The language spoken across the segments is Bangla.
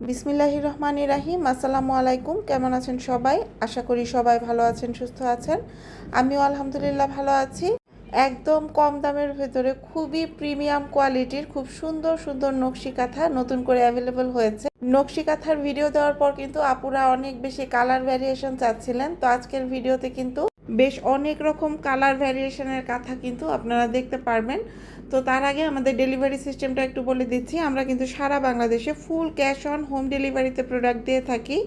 বিসমিল্লাহির রহমান ইরাহিম আসসালামু আলাইকুম, কেমন আছেন সবাই? আশা করি সবাই ভালো আছেন, সুস্থ আছেন। আমিও আলহামদুলিল্লাহ ভালো আছি। একদম কম দামের ভেতরে খুবই প্রিমিয়াম কোয়ালিটির খুব সুন্দর সুন্দর নকশি কাঁথা নতুন করে অ্যাভেলেবল হয়েছে। নকশি কাঁথার ভিডিও দেওয়ার পর কিন্তু আপুরা অনেক বেশি কালার ভ্যারিয়েশন চাচ্ছিলেন। তো আজকের ভিডিওতে কিন্তু বেশ অনেক রকম কালার ভ্যারিয়েশনের কাঁথা কিন্তু আপনারা দেখতে পারবেন। তো তার আগে আমাদের ডেলিভারি সিস্টেমটা একটু বলে দিচ্ছি। আমরা কিন্তু সারা বাংলাদেশে ফুল ক্যাশ অন হোম ডেলিভারিতে প্রোডাক্ট দিয়ে থাকি।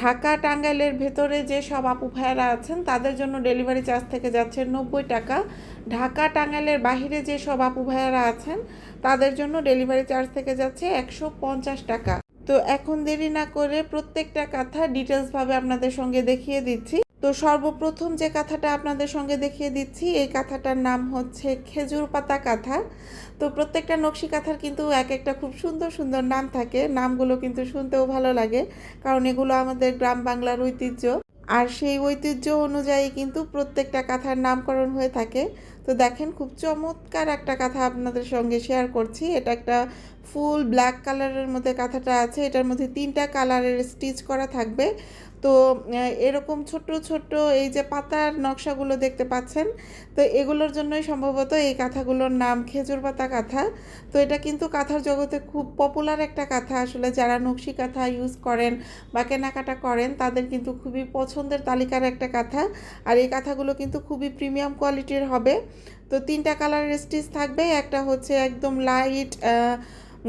ঢাকা টাঙ্গাইলের ভেতরে যে সব আপু ভাইয়ারা আছেন, তাদের জন্য ডেলিভারি চার্জ থেকে যাচ্ছে নব্বই টাকা। ঢাকা টাঙ্গাইলের বাহিরে যে সব আপু ভাইয়ারা আছেন, তাদের জন্য ডেলিভারি চার্জ থেকে যাচ্ছে একশো পঞ্চাশ টাকা। তো এখন দেরি না করে প্রত্যেকটা কথা ডিটেলসভাবে আপনাদের সঙ্গে দেখিয়ে দিচ্ছি। তো সর্বপ্রথম যে কাঁথাটা আপনাদের সঙ্গে দেখিয়ে দিচ্ছি, এই কাঁথাটার নাম হচ্ছে খেজুর পাতা কাঁথা। তো প্রত্যেকটা নকশি কাঁথার কিন্তু এক একটা খুব সুন্দর সুন্দর নাম থাকে। নামগুলো কিন্তু শুনতেও ভালো লাগে, কারণ এগুলো আমাদের গ্রাম বাংলার ঐতিহ্য। আর সেই ঐতিহ্য অনুযায়ী কিন্তু প্রত্যেকটা কাঁথার নামকরণ হয়ে থাকে। তো দেখেন, খুব চমৎকার একটা কাঁথা আপনাদের সঙ্গে শেয়ার করছি। এটা একটা ফুল ব্ল্যাক কালারের মধ্যে কাঁথাটা আছে, এটার মধ্যে তিনটা কালারের স্টিচ করা থাকবে। তো এরকম ছোট্ট ছোট্ট এই যে পাতার নকশাগুলো দেখতে পাচ্ছেন, তো এগুলোর জন্যই সম্ভবত এই কাঁথাগুলোর নাম খেজুর পাতা কাঁথা। তো এটা কিন্তু কাঁথার জগতে খুব পপুলার একটা কাঁথা, আসলে যারা নকশি কাঁথা ইউজ করেন বা কেনাকাটা করেন, তাদের কিন্তু খুবই পছন্দের তালিকার একটা কাঁথা। আর এই কাঁথাগুলো কিন্তু খুবই প্রিমিয়াম কোয়ালিটির হবে। তো তিনটা কালারের স্টিচ থাকবে, একটা হচ্ছে একদম লাইট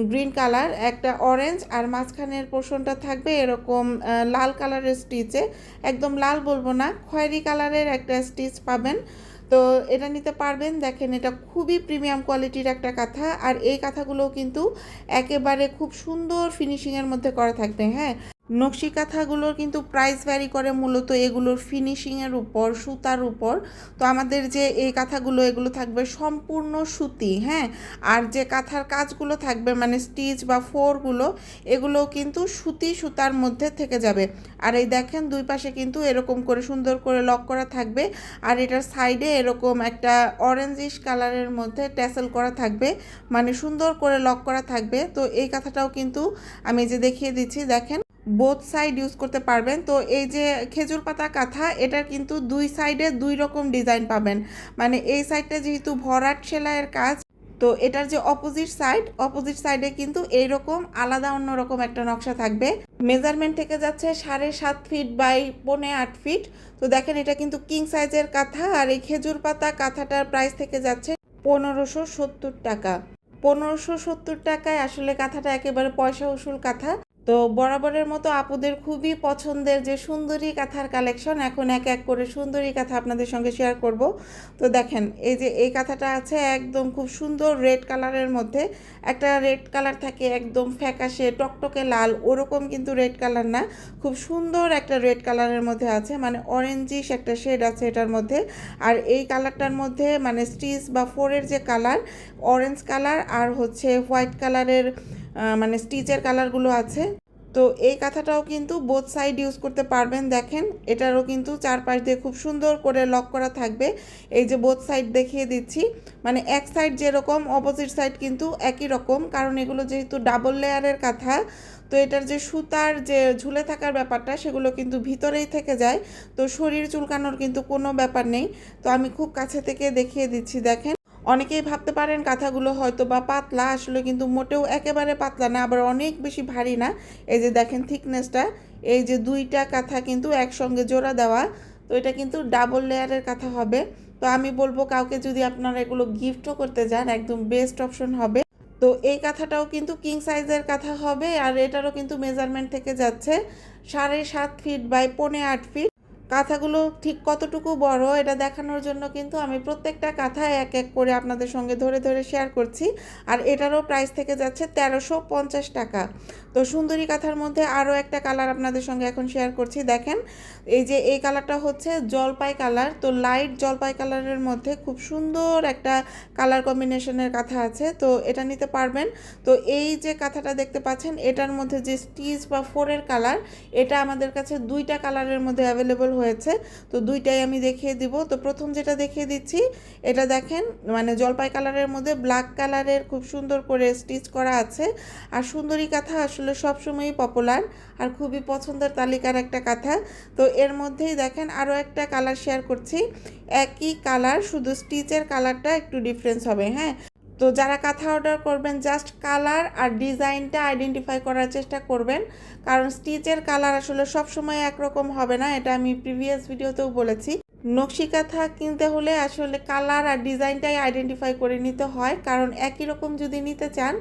গ্রিন কালার একটা অরেঞ্জ আর মাঝখানের পোর্শনটা থাকবে এরকম লাল কালারের স্টিচে একদম লাল বলব না, খয়েরি কালারের একটা স্টিচ পাবেন। তো এটা নিতে পারবেন, দেখেন এটা খুবই প্রিমিয়াম কোয়ালিটির একটা কাঁথা, আর এই কাঁথাগুলো কিন্তু একেবারে খুব সুন্দর ফিনিশিংয়ের মধ্যে করা থাকবে হ্যাঁ। নকশি কাঁথাগুলোর কিন্তু প্রাইস ভ্যারি করে মূলত এগুলোর ফিনিশিংয়ের উপর, সুতার উপর। তো আমাদের যে এই কাঁথাগুলো, এগুলো থাকবে সম্পূর্ণ সুতি হ্যাঁ? আর যে কাঁথার কাজগুলো থাকবে মানে স্টিচ বা ফোরগুলো এগুলো কিন্তু সুতি সুতার মধ্যে থেকে যাবে। আর এই দেখেন, দুই পাশে কিন্তু এরকম করে সুন্দর করে লক করা থাকবে। আর এটার সাইডে এরকম একটা অরেঞ্জিশ কালারের মধ্যে ট্যাসেল করা থাকবে। মানে সুন্দর করে লক করা থাকবে। তো এই কাঁথাটাও কিন্তু আমি যে দেখিয়ে দিচ্ছি, দেখেন। বোথ সাইড ইউজ করতে পারবেন। তো এই যে খেজুর পাতা কাঁথা এটার কিন্তু দুই সাইডে দুই রকম ডিজাইন পাবেন। মানে এই সাইডটা যেহেতু ভরাট সেলাইয়ের কাজ, তো এটার যে অপোজিট সাইড অপোজিট সাইডে কিন্তু এইরকম আলাদা অন্যরকম একটা নকশা থাকবে। মেজারমেন্ট থেকে যাচ্ছে সাড়ে সাত ফিট বাই পৌনে আট ফিট তো দেখেন এটা কিন্তু কিং সাইজের কাঁথা, আর এই খেজুর পাতা কাঁথাটার প্রাইস থেকে যাচ্ছে পনেরোশো সত্তর টাকা। পনেরোশো সত্তর টাকায় আসলে কাঁথাটা একেবারে পয়সা উসুল কাঁথা। তো বরাবরের মতো আপুদের খুবই পছন্দের যে সুন্দরী কাঁথার কালেকশন, এখন এক এক করে সুন্দরী কাঁথা আপনাদের সঙ্গে শেয়ার করব। তো দেখেন, এই যে এই কাঁথাটা আছে একদম খুব সুন্দর রেড কালারের মধ্যে। একটা রেড কালার থাকে একদম ফ্যাকাশে, টকটকে লাল, ওরকম কিন্তু রেড কালার না। খুব সুন্দর একটা রেড কালারের মধ্যে আছে মানে অরেঞ্জিশ একটা শেড আছে এটার মধ্যে। আর এই কালারটার মধ্যে মানে স্টিচ বা ফোরের যে কালার অরেঞ্জ কালার আর হচ্ছে হোয়াইট কালারের মানে স্টিচের কালারগুলো আছে। তো এই কাঁথাটাও কিন্তু বোথ সাইড ইউজ করতে পারবেন। দেখেন, এটারও কিন্তু চারপাশ দিয়ে খুব সুন্দর করে লক করা থাকবে। এই যে বোথ সাইড দেখিয়ে দিচ্ছি। মানে এক সাইড যেরকম অপোজিট সাইড কিন্তু একই রকম। কারণ এগুলো যেহেতু ডাবল লেয়ারের কাঁথা, তো এটার যে সুতার যে ঝুলে থাকার ব্যাপারটা, সেগুলো কিন্তু ভিতরেই থেকে যায়। তো শরীর চুলকানোর কিন্তু কোনো ব্যাপার নেই। তো আমি খুব কাছে থেকে দেখিয়ে দিচ্ছি, দেখেন। অনেকেই ভাবতে পারেন কাঁথাগুলো হয়তো বা পাতলা, আসলে কিন্তু মোটেও একেবারে পাতলা না, আবার অনেক বেশি ভারী না। এই যে দেখেন থিকনেসটা এই যে দুইটা কাঁথা কিন্তু একসঙ্গে জোড়া দেওয়া, তো এটা কিন্তু ডাবল লেয়ারের কাঁথা হবে। তো আমি বলব কাউকে যদি আপনারা এগুলো গিফটও করতে যান একদম বেস্ট অপশন হবে। তো এই কাঁথাটাও কিন্তু কিং সাইজের কাঁথা হবে, আর এটারও কিন্তু মেজারমেন্ট থেকে যাচ্ছে সাড়ে সাত ফিট বাই পৌনে আট ফিট কাঁথাগুলো ঠিক কতটুকু বড় এটা দেখানোর জন্য কিন্তু আমি প্রত্যেকটা কাঁথা এক এক করে আপনাদের সঙ্গে ধরে ধরে শেয়ার করছি। আর এটারও প্রাইস থেকে যাচ্ছে তেরোশো পঞ্চাশ টাকা। তো সুন্দরী কাঁথার মধ্যে আরও একটা কালার আপনাদের সঙ্গে এখন শেয়ার করছি। দেখেন, এই যে এই কালারটা হচ্ছে জলপাই কালার তো লাইট জলপাই কালারের মধ্যে খুব সুন্দর একটা কালার কম্বিনেশনের কাঁথা আছে। তো এটা নিতে পারবেন। তো এই যে কাঁথাটা দেখতে পাচ্ছেন, এটার মধ্যে যে স্টিচ বা ফোরের কালার এটা আমাদের কাছে দুইটা কালারের মধ্যে অ্যাভেলেবল হয়েছে। তো দুইটাই আমি দেখিয়ে দিব। তো প্রথম যেটা দেখিয়ে দিচ্ছি, এটা দেখেন মানে জলপাই কালারের মধ্যে ব্ল্যাক কালারের খুব সুন্দর করে স্টিচ করা আছে। আর সুন্দরী কাঁথা আসলে সবসময়ই পপুলার আর খুবই পছন্দের তালিকার একটা কাঁথা। তো এর মধ্যেই দেখেন আরও একটা কালার শেয়ার করছি। একই কালার শুধু স্টিচের কালারটা একটু ডিফারেন্স হবে হ্যাঁ? তো যারা কাঁথা অর্ডার করবেন জাস্ট কালার আর ডিজাইনটা আইডেন্টিফাই করার চেষ্টা করবেন। কারণ স্টিচের কালার আসলে সবসময় একরকম হবে না, এটা আমি প্রিভিয়াস ভিডিওতেও বলেছি। নকশি কাঁথা কিনতে হলে আসলে কালার আর ডিজাইনটাই আইডেন্টিফাই করে নিতে হয়। কারণ একই রকম যদি নিতে চান,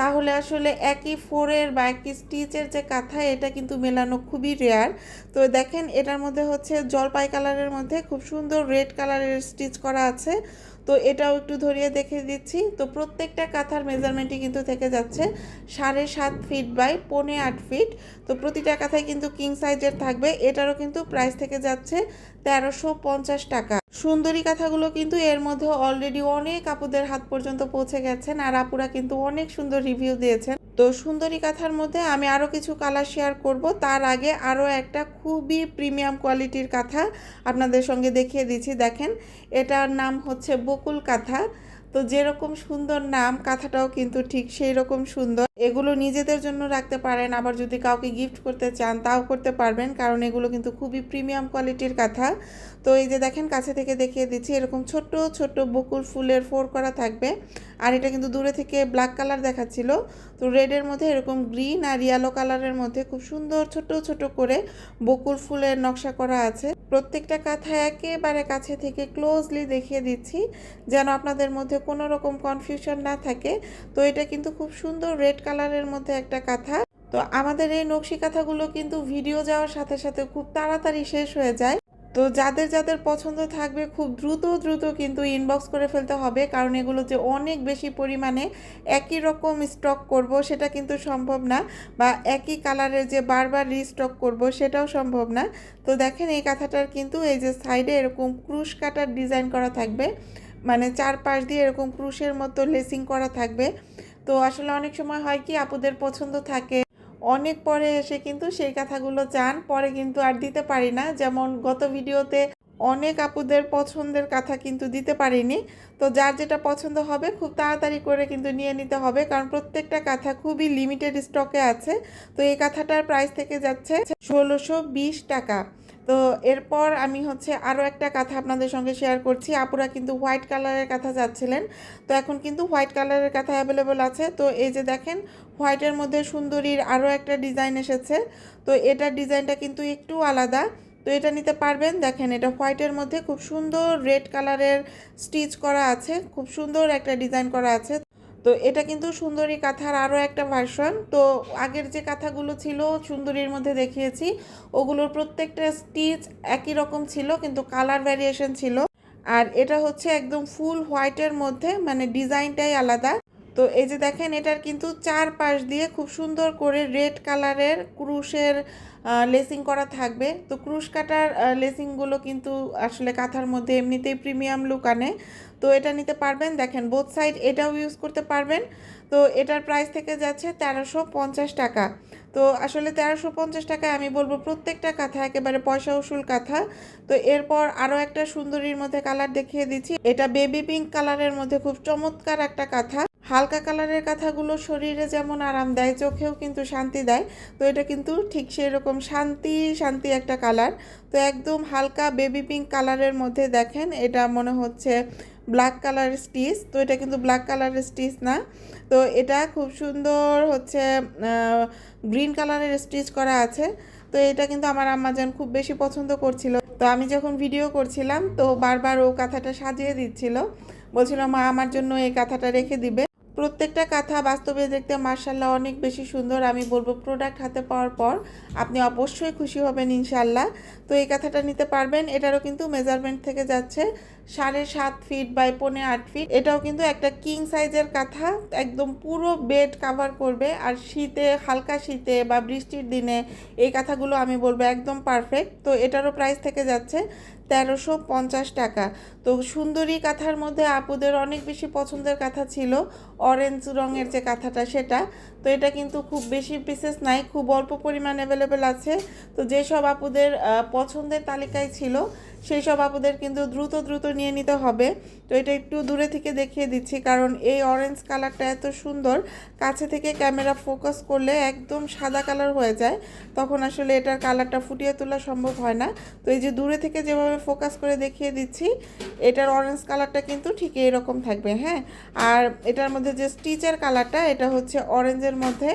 তাহলে আসলে একই ফোরের বা একই স্টিচের যে কাঁথা, এটা কিন্তু মেলানো খুবই রেয়ার তো দেখেন, এটার মধ্যে হচ্ছে জলপাই কালারের মধ্যে খুব সুন্দর রেড কালারের স্টিচ করা আছে। তো এটাও একটু ধরিয়ে দেখে দিচ্ছি। তো প্রত্যেকটা কাঁথার মেজারমেন্টই কিন্তু থেকে যাচ্ছে সাড়ে সাত ফিট বাই পনে আট ফিট তো প্রতিটা কাঁথায় কিন্তু কিং সাইজের থাকবে। এটারও কিন্তু প্রাইস থেকে যাচ্ছে তেরোশো পঞ্চাশ টাকা। সুন্দরী কাঁথাগুলো কিন্তু এর মধ্যে অলরেডি অনেক আপুদের হাত পর্যন্ত পৌঁছে গেছেন আর আপুরা কিন্তু অনেক সুন্দর রিভিউ দিয়েছেন। তো সুন্দরী কাঁথার মধ্যে আমি আরও কিছু কালার শেয়ার করব। তার আগে আরও একটা খুবই প্রিমিয়াম কোয়ালিটির কাঁথা আপনাদের সঙ্গে দেখিয়ে দিচ্ছি। দেখেন, এটার নাম হচ্ছে বকুল কাঁথা। তো যেরকম সুন্দর নাম, কাঁথাটাও কিন্তু ঠিক সেই রকম সুন্দর। এগুলো নিজেদের জন্য রাখতে পারেন, আবার যদি কাউকে গিফট করতে চান তাও করতে পারবেন, কারণ এগুলো কিন্তু খুবই প্রিমিয়াম কোয়ালিটির কাঁথা। তো এই যে দেখেন, কাছে থেকে দেখিয়ে দিচ্ছি, এরকম ছোট্ট ছোট্ট বকুল ফুলের ফোর করা থাকবে। আর এটা কিন্তু দূরে থেকে ব্ল্যাক কালার দেখাচ্ছিল। তো রেডের মধ্যে এরকম গ্রিন আর ইয়েলো কালারের মধ্যে খুব সুন্দর ছোট ছোট করে বকুল ফুলের নকশা করা আছে। প্রত্যেকটা কাঁথা একেবারে কাছে থেকে ক্লোজলি দেখিয়ে দিচ্ছি, যেন আপনাদের মধ্যে কোনো রকম কনফিউশন না থাকে। তো এটা কিন্তু খুব সুন্দর রেড কালারের মধ্যে একটা কাঁথা। তো আমাদের এই নকশি কাঁথাগুলো কিন্তু ভিডিও যাওয়ার সাথে সাথে খুব তাড়াতাড়ি শেষ হয়ে যায়। তো যাদের যাদের পছন্দ থাকবে খুব দ্রুত দ্রুত কিন্তু ইনবক্স করে ফেলতে হবে। কারণ এগুলো যে অনেক বেশি পরিমাণে একই রকম স্টক করব সেটা কিন্তু সম্ভব না বা একই কালারের যে বারবার রিস্টক করব সেটাও সম্ভব না। তো দেখেন এই কাঁথাটার কিন্তু এই যে সাইডে এরকম ক্রুশ কাটার ডিজাইন করা থাকবে। মানে চারপাশ দিয়ে এরকম ক্রুশের মতো লেসিং করা থাকবে। তো আসলে অনেক সময় হয় কি, আপুদের পছন্দ থাকে অনেক পরে এসে কিন্তু সেই কথাগুলো চান, পরে কিন্তু আর দিতে পারি না। যেমন গত ভিডিওতে অনেক আপুদের পছন্দের কথা কিন্তু দিতে পারিনি। তো যার যেটা পছন্দ হবে খুব তাড়াতাড়ি করে কিন্তু নিয়ে নিতে হবে, কারণ প্রত্যেকটা কাঁথা খুবই লিমিটেড স্টকে আছে। তো এই কাঁথাটার প্রাইস থেকে যাচ্ছে ষোলোশো বিশ টাকা। তো এরপর আমি হচ্ছে আরও একটা কথা আপনাদের সঙ্গে শেয়ার করছি। আপুরা কিন্তু হোয়াইট কালারের কথা যাচ্ছিলেন তো এখন কিন্তু হোয়াইট কালারের কথা অ্যাভেলেবল আছে। তো এই যে দেখেন হোয়াইটের মধ্যে সুন্দরীর আরও একটা ডিজাইন এসেছে। তো এটার ডিজাইনটা কিন্তু একটু আলাদা। তো এটা নিতে পারবেন। দেখেন এটা হোয়াইটের মধ্যে খুব সুন্দর রেড কালারের স্টিচ করা আছে, খুব সুন্দর একটা ডিজাইন করা আছে। তো এটা কিন্তু সুন্দরী কাঁথার আরও একটা ভার্সন। তো আগের যে কাঁথাগুলো ছিল সুন্দরীর মধ্যে দেখিয়েছি, ওগুলোর প্রত্যেকটা স্টিচ একই রকম ছিল, কিন্তু কালার ভ্যারিয়েশন ছিল। আর এটা হচ্ছে একদম ফুল হোয়াইটের মধ্যে মানে ডিজাইনটাই আলাদা। তো এই যে দেখেন, এটার কিন্তু চার পাশ দিয়ে খুব সুন্দর করে রেড কালারের ক্রুশের লেসিং করা থাকবে। তো ক্রুশ কাটার লেসিংগুলো কিন্তু আসলে কাঁথার মধ্যে এমনিতেই প্রিমিয়াম লুক আনে। তো এটা নিতে পারবেন। দেখেন বোথ সাইড এটাও ইউজ করতে পারবেন। তো এটার প্রাইস থেকে যাচ্ছে তেরোশো পঞ্চাশ টাকা। তো আসলে তেরোশো পঞ্চাশ টাকায় আমি বলব প্রত্যেকটা কাঁথা একেবারে পয়সা উসুল কাঁথা। তো এরপর আরও একটা সুন্দরীর মধ্যে কালার দেখিয়ে দিচ্ছি। এটা বেবি পিঙ্ক কালারের মধ্যে খুব চমৎকার একটা কাঁথা। হালকা কালারের কাঁথাগুলো শরীরে যেমন আরাম দেয়, চোখেও কিন্তু শান্তি দেয়। তো এটা কিন্তু ঠিক সেই রকম শান্তি শান্তি একটা কালার। তো একদম হালকা বেবি পিঙ্ক কালারের মধ্যে দেখেন, এটা মনে হচ্ছে ব্ল্যাক কালারের স্টিচ তো এটা কিন্তু ব্ল্যাক কালারের স্টিচ না। তো এটা খুব সুন্দর হচ্ছে গ্রিন কালারের স্টিচ করা আছে। তো এটা কিন্তু আমার আম্মাজান খুব বেশি পছন্দ করছিল। তো আমি যখন ভিডিও করছিলাম, তো বারবার ও কাঁথাটা সাজিয়ে দিচ্ছিল। বলছিল, মা, আমার জন্য এই কাঁথাটা রেখে দিবে। প্রত্যেকটা কথা বাস্তবে দেখতে মার্শাল্লাহ অনেক বেশি সুন্দর, আমি বলব প্রোডাক্ট হাতে পাওয়ার পর আপনি অবশ্যই খুশি হবেন ইনশাল্লাহ তো এই কথাটা নিতে পারবেন, এটারও কিন্তু মেজারমেন্ট থেকে যাচ্ছে। সাড়ে সাত ফিট বাই পনে আট ফিট এটাও কিন্তু একটা কিং সাইজের কাঁথা। একদম পুরো বেড কাভার করবে। আর শীতে, হালকা শীতে বা বৃষ্টির দিনে এই কাঁথাগুলো আমি বলব একদম পারফেক্ট তো এটারও প্রাইস থেকে যাচ্ছে তেরোশো পঞ্চাশ টাকা। তো সুন্দরী কাঁথার মধ্যে আপুদের অনেক বেশি পছন্দের কাঁথা ছিল। অরেঞ্জ রঙের যে কাঁথাটা সেটা। তো এটা কিন্তু খুব বেশি পিসেস নাই, খুব অল্প পরিমাণ অ্যাভেলেবেল আছে। তো যেসব আপুদের পছন্দের তালিকায় ছিল সেই সব আপুদের কিন্তু দ্রুত দ্রুত নিয়ে নিতে হবে। তো এটা একটু দূরে থেকে দেখিয়ে দিচ্ছি, কারণ এই অরেঞ্জ কালারটা এত সুন্দর, কাছে থেকে ক্যামেরা ফোকাস করলে একদম সাদা কালার হয়ে যায়, তখন আসলে এটার কালারটা ফুটিয়ে তোলা সম্ভব হয় না। তো এই যে দূরে থেকে যেভাবে ফোকাস করে দেখিয়ে দিচ্ছি, এটার অরেঞ্জ কালারটা কিন্তু ঠিক এরকম থাকবে হ্যাঁ? আর এটার মধ্যে যে স্টিচের কালারটা এটা হচ্ছে অরেঞ্জের মধ্যে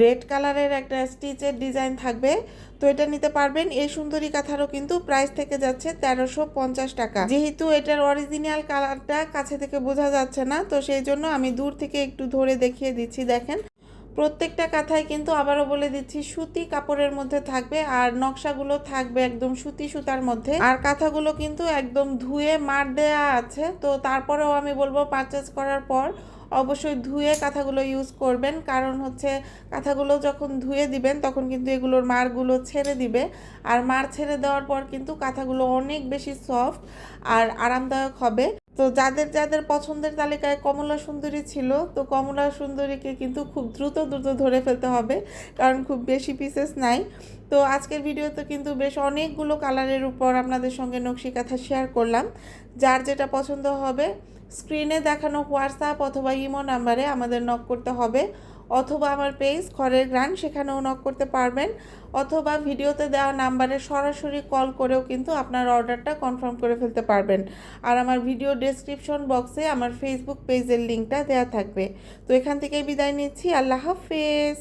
রেড কালারের একটা স্টিচের ডিজাইন থাকবে। তো এটা নিতে পারবেন। এই সুন্দরী কাঁথারও কিন্তু প্রাইস থেকে যাচ্ছে তেরোশো পঞ্চাশ টাকা। যেহেতু এটার অরিজিনাল কালারটা কাছে থেকে বোঝা যাচ্ছে না, তো সেই জন্য আমি দূর থেকে একটু ধরে দেখিয়ে দিচ্ছি, দেখেন। প্রত্যেকটা কাঁথায় কিন্তু আবারও বলে দিচ্ছি, সুতি কাপড়ের মধ্যে থাকবে আর নকশাগুলো থাকবে একদম সুতি সুতার মধ্যে। আর কাঁথাগুলো কিন্তু একদম ধুয়ে মার দেয়া আছে। তো তারপরেও আমি বলব পারচেস করার পর অবশ্যই ধুয়ে কাঁথাগুলো ইউজ করবেন। কারণ হচ্ছে কাঁথাগুলো যখন ধুয়ে দিবেন, তখন কিন্তু এগুলোর মারগুলো ছেড়ে দিবে। আর মার ছেড়ে দেওয়ার পর কিন্তু কাঁথাগুলো অনেক বেশি সফট আর আরামদায়ক হবে। তো যাদের যাদের পছন্দের তালিকায় কমলা সুন্দরী ছিল, তো কমলা সুন্দরীকে কিন্তু খুব দ্রুত দ্রুত ধরে ফেলতে হবে, কারণ খুব বেশি পিসেস নাই। তো আজকের ভিডিওতে কিন্তু বেশ অনেকগুলো কালারের উপর আপনাদের সঙ্গে নকশি কাঁথা শেয়ার করলাম। যার যেটা পছন্দ হবে স্ক্রিনে দেখানো হোয়াটসঅ্যাপ অথবা ইমো নাম্বারে আমাদের নক করতে হবে। অথবা আমার পেজ ঘরের গ্রান সেখানেও নক করতে পারবেন, অথবা ভিডিওতে দেওয়া নাম্বারে সরাসরি কল করেও কিন্তু আপনার অর্ডারটা কনফার্ম করে ফেলতে পারবেন। আর আমার ভিডিও ডেসক্রিপশন বক্সে আমার ফেসবুক পেজের লিঙ্কটা দেওয়া থাকবে। তো এখান থেকেই বিদায় নিচ্ছি, আল্লাহ হাফেজ!